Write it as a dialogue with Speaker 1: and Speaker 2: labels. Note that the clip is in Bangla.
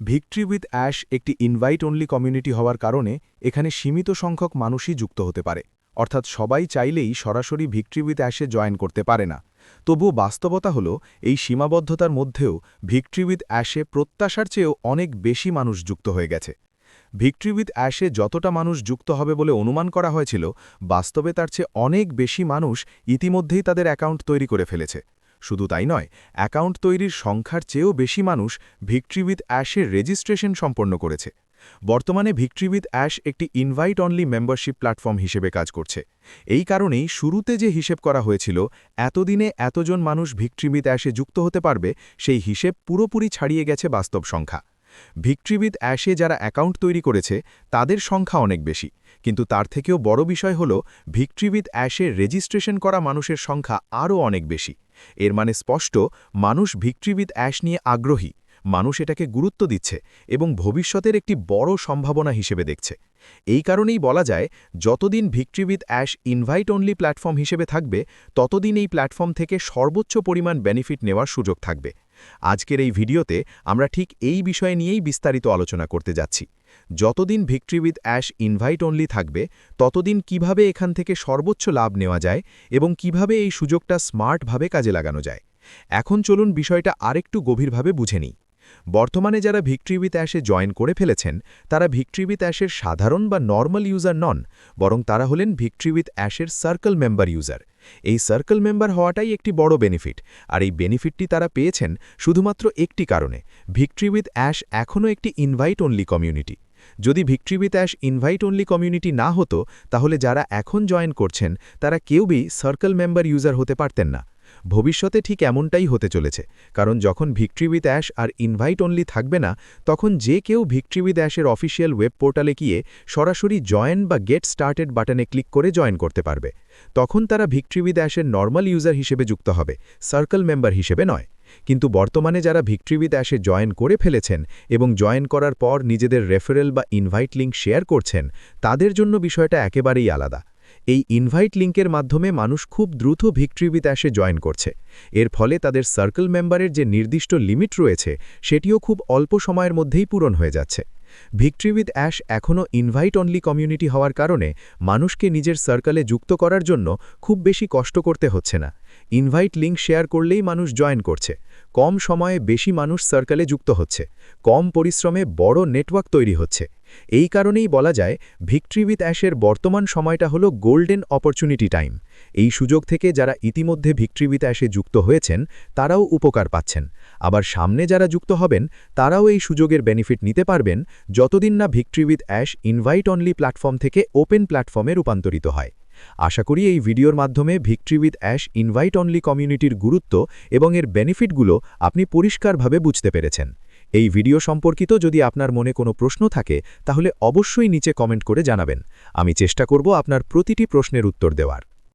Speaker 1: ভিক্টরি উইথ অ্যাশ একটি ইনভাইট অনলি কমিউনিটি হওয়ার কারণে এখানে সীমিত সংখ্যক মানুষই যুক্ত হতে পারে। অর্থাৎ সবাই চাইলেই সরাসরি ভিক্টরি উইথ অ্যাশে জয়েন করতে পারে না। তবুও বাস্তবতা হল, এই সীমাবদ্ধতার মধ্যেও ভিক্টরি উইথ অ্যাশে প্রত্যাশার চেয়েও অনেক বেশি মানুষ যুক্ত হয়ে গেছে। ভিক্টরি উইথ অ্যাশে যতটা মানুষ যুক্ত হবে বলে অনুমান করা হয়েছিল, বাস্তবে তার চেয়ে অনেক বেশি মানুষ ইতিমধ্যেই তাদের অ্যাকাউন্ট তৈরি করে ফেলেছে। শুধু তাই নয়, অ্যাকাউন্ট তৈরির সংখ্যার চেয়েও বেশি মানুষ ভিক্টরি উইথ অ্যাশের রেজিস্ট্রেশন সম্পন্ন করেছে। বর্তমানে ভিক্টরি উইথ অ্যাশ একটি ইনভাইট অনলি মেম্বারশিপ প্ল্যাটফর্ম হিসেবে কাজ করছে। এই কারণেই শুরুতে যে হিসেব করা হয়েছিল, এতদিনে এতজন মানুষ ভিক্টরি উইথ অ্যাশে যুক্ত হতে পারবে, সেই হিসেব পুরোপুরি ছাড়িয়ে গেছে বাস্তব সংখ্যা। ভিক্টরি উইথ অ্যাশে যারা অ্যাকাউন্ট তৈরি করেছে, তাদের সংখ্যা অনেক বেশি। কিন্তু তার থেকেও বড় বিষয় হল, ভিক্টরি উইথ অ্যাশে রেজিস্ট্রেশন করা মানুষের সংখ্যা আরও অনেক বেশি। এর মানে স্পষ্ট, মানুষ ভিক্ট্রিবিদ অ্যাশ নিয়ে আগ্রহী। মানুষ এটাকে গুরুত্ব দিচ্ছে এবং ভবিষ্যতের একটি বড় সম্ভাবনা হিসেবে দেখছে। এই কারণেই বলা যায়, যতদিন Victory with Ash invite only platform হিসেবে থাকবে, ততদিন এই প্ল্যাটফর্ম থেকে সর্বোচ্চ পরিমাণ বেনিফিট নেওয়ার সুযোগ থাকবে। আজকের এই ভিডিওতে আমরা ঠিক এই বিষয় নিয়েই বিস্তারিত আলোচনা করতে যাচ্ছি। যতদিন Victory with Ash invite only থাকবে, ততদিন কীভাবে এখান থেকে সর্বোচ্চ লাভ নেওয়া যায় এবং কীভাবে এই সুযোগটা স্মার্টভাবে কাজে লাগানো যায়। এখন চলুন বিষয়টা আরেকটু গভীরভাবে বুঝে নিই। বর্তমানে যারা ভিক্টরি উইথ অ্যাশে জয়েন করে ফেলেছেন, তারা ভিক্টরি উইথ অ্যাশের সাধারণ বা নর্মাল ইউজার নন, বরং তারা হলেন ভিক্টরি উইথ অ্যাশের সার্কেল মেম্বার ইউজার। এই সার্কেল মেম্বার হওয়াটাই একটি বড় বেনিফিট আর এই বেনিফিটটি তারা পেয়েছেন শুধুমাত্র একটি কারণে ভিক্টরি উইথ অ্যাশ এখনও একটি ইনভাইট অনলি কমিউনিটি যদি Victory with Ash invite only community না হতো, তাহলে যারা এখন জয়েন করছেন, তারা কেউই সার্কেল মেম্বার ইউজার হতে পারতেন না। ভবিষ্যতে ঠিক এমনটাই হতে চলেছে, কারণ যখন ভিক্টরি উইথ অ্যাশ আর ইনভাইট অনলি থাকবে না, তখন যে কেউ ভিক্টরি উইথ অ্যাশের অফিসিয়াল ওয়েব পোর্টালে গিয়ে সরাসরি জয়েন বা গেট স্টার্টেড বাটনে ক্লিক করে জয়েন করতে পারবে। তখন তারা ভিক্টরি উইথ অ্যাশের নর্মাল ইউজার হিসেবে যুক্ত হবে, সার্কেল মেম্বার হিসেবে নয়। কিন্তু বর্তমানে যারা ভিক্টরি উইথ অ্যাশে জয়েন করে ফেলেছেন এবং জয়েন করার পর নিজেদের রেফারেল বা ইনভাইট লিঙ্ক শেয়ার করছেন, তাদের জন্য বিষয়টা একেবারেই আলাদা। এই ইনভাইট লিঙ্কের মাধ্যমে মানুষ খুব দ্রুত ভিক্টরি উইথ অ্যাশে জয়েন করছে। এর ফলে তাদের সার্কেল মেম্বারের যে নির্দিষ্ট লিমিট রয়েছে, সেটিও খুব অল্প সময়ের মধ্যেই পূরণ হয়ে যাচ্ছে। ভিক্টরি উইথ অ্যাশ এখনও ইনভাইট অনলি কমিউনিটি হওয়ার কারণে মানুষকে নিজের সার্কেলে যুক্ত করার জন্য খুব বেশি কষ্ট করতে হচ্ছে না। ইনভাইট লিঙ্ক শেয়ার করলেই মানুষ জয়েন করছে। কম সময়ে বেশি মানুষ সার্কেলে যুক্ত হচ্ছে। কম পরিশ্রমে বড় নেটওয়ার্ক তৈরি হচ্ছে। এই কারণেই বলা যায় ভিক্টরি উইথ অ্যাশের বর্তমান সময়টা হলো গোল্ডেন অপরচুনিটি টাইম এই সুযোগ থেকে যারা ইতিমধ্যে ভিক্টরি উইথ অ্যাশে যুক্ত হয়েছেন, তারাও উপকার পাচ্ছেন। আবার সামনে যারা যুক্ত হবেন, তারাও এই সুযোগের বেনিফিট নিতে পারবেন, যতদিন না Victory with Ash invite only platform থেকে ওপেন প্ল্যাটফর্মে রূপান্তরিত হয়। আশা করি এই ভিডিওর মাধ্যমে Victory with Ash invite only কমিউনিটির গুরুত্ব এবং এর বেনিফিটগুলো আপনি পরিষ্কারভাবে বুঝতে পেরেছেন। এই ভিডিও সম্পর্কিত যদি আপনার মনে কোনো প্রশ্ন থাকে, তাহলে অবশ্যই নিচে কমেন্ট করে জানাবেন। আমি চেষ্টা করব আপনার প্রতিটি প্রশ্নের উত্তর দেওয়ার।